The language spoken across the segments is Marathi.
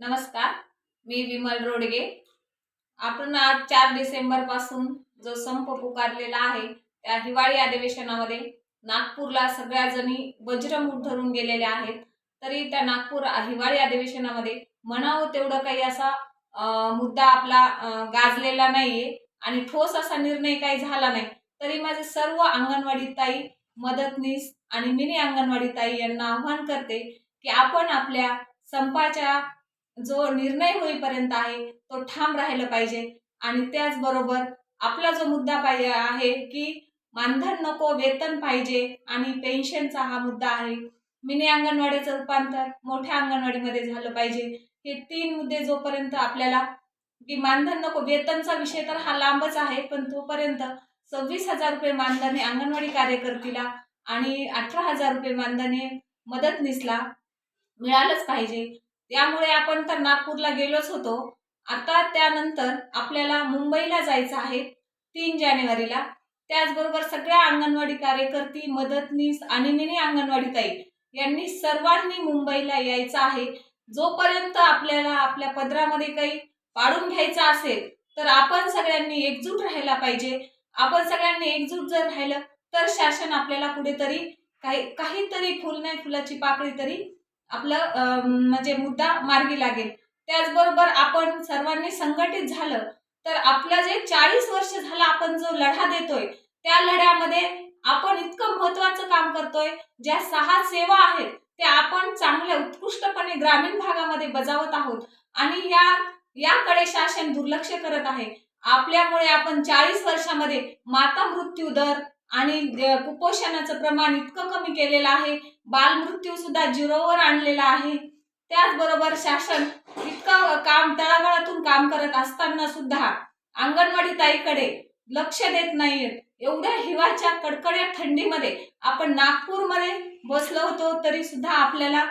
नमस्कार मी विमल रोडगे. आपण आज चार डिसेंबरपासून जो संप पुकारलेला आहे त्या हिवाळी अधिवेशनामध्ये नागपूरला सगळ्या जणी वज्रमूठ धरून गेलेल्या आहेत. तरी त्या नागपूर हिवाळी अधिवेशनामध्ये म्हणावं तेवढं काही असा मुद्दा आपला गाजलेला नाहीये आणि ठोस असा निर्णय काही झाला नाही. तरी माझे सर्व अंगणवाडी ताई मदतनीस आणि मिनी अंगणवाडी ताई यांना आव्हान करते की आपण आपल्या संपाच्या जो निर्णय होईपर्यंत आहे तो ठाम राहिला पाहिजे. आणि त्याचबरोबर आपला जो मुद्दा पाहिजे आहे की मानधन नको वेतन पाहिजे आणि पेन्शनचा हा मुद्दा आहे. मिनी अंगणवाडीचं रूपांतर मोठ्या अंगणवाडीमध्ये झालं पाहिजे. हे तीन मुद्दे जोपर्यंत आपल्याला की मानधन नको वेतनचा विषय तर हा लांबच आहे पण तोपर्यंत सव्वीस हजार रुपये मानधन हे अंगणवाडी कार्यकर्तीला आणि अठरा हजार रुपये मानधन हे मदतनीसला मिळालंच पाहिजे. त्यामुळे आपण तर नागपूरला गेलोच होतो. आता त्यानंतर आपल्याला मुंबईला जायचं आहे तीन जानेवारीला. त्याचबरोबर सगळ्या अंगणवाडी कार्यकर्ती मदतनीस आणि मिनी अंगणवाडी ताई यांनी सर्वांनी मुंबईला यायचं आहे. जोपर्यंत आपल्याला आपल्या पदरामध्ये काही पाडून घ्यायचं असेल तर आपण सगळ्यांनी एकजूट राहायला पाहिजे. आपण सगळ्यांनी एकजूट जर राहिलं तर शासन आपल्याला कुठेतरी काही काहीतरी फुल नाही फुलाची पाकळी तरी आपलं म्हणजे मुद्दा मार्गी लागेल. त्याचबरोबर आपण सर्वांनी संघटित झालं तर आपलं जे चाळीस वर्ष झाला आपण जो लढा देतोय त्या लढ्यामध्ये आपण इतकं महत्वाचं काम करतोय ज्या सहा सेवा आहेत त्या आपण चांगल्या उत्कृष्टपणे ग्रामीण भागामध्ये बजावत आहोत. आणि या याकडे शासन दुर्लक्ष करत आहे. आपल्यामुळे आपण चाळीस वर्षामध्ये माता मृत्यू दर आणि कुपोषणाचं प्रमाण इतकं कमी केलेलं आहे बालमृत्यू सुद्धा झिरोवर आणलेला आहे. त्याचबरोबर शासन इतकं काम तळागाळातून काम करत असताना सुद्धा अंगणवाडी ताईकडे लक्ष देत नाहीयेत एवढ्या हिवाच्या कडकड्या थंडीमध्ये आपण नागपूरमध्ये बसलो होतो तरी सुद्धा आपल्याला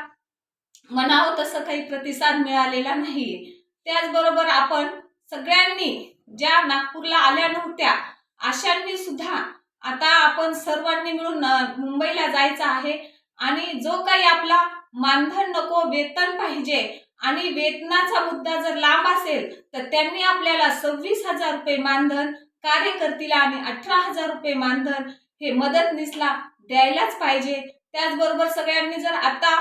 म्हणावं तसं काही प्रतिसाद मिळालेला नाही. त्याचबरोबर आपण सगळ्यांनी ज्या नागपूरला आल्या नव्हत्या अशांनी सुद्धा आता आपण सर्वांनी मिळून मुंबईला जायचं आहे आणि जो काही आपला मानधन नको वेतन पाहिजे आणि वेतनाचा मुद्दा जर लांब असेल तर त्यांनी आपल्याला सव्वीस हजार रुपये मानधन कार्यकर्तीला आणि अठरा हजार रुपये मानधन हे मदतनीसला द्यायलाच पाहिजे. त्याचबरोबर सगळ्यांनी जर आता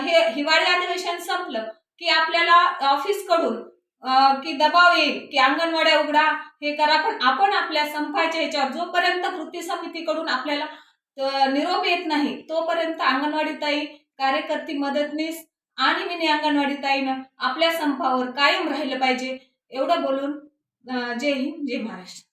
हे हिवाळी अधिवेशन संपलं की आपल्याला ऑफिसकडून की दबाव येईल की अंगणवाड्या उघडा हे करा. पण आपण आपल्या संपाच्या ह्याच्यावर जोपर्यंत कृती समितीकडून आपल्याला निरोप येत नाही तोपर्यंत अंगणवाडी ताई कार्यकर्ती मदतनीस आणि मिनी अंगणवाडी ताईनं आपल्या संपावर कायम राहिलं पाहिजे एवढं बोलून जय हिंद जय महाराष्ट्र.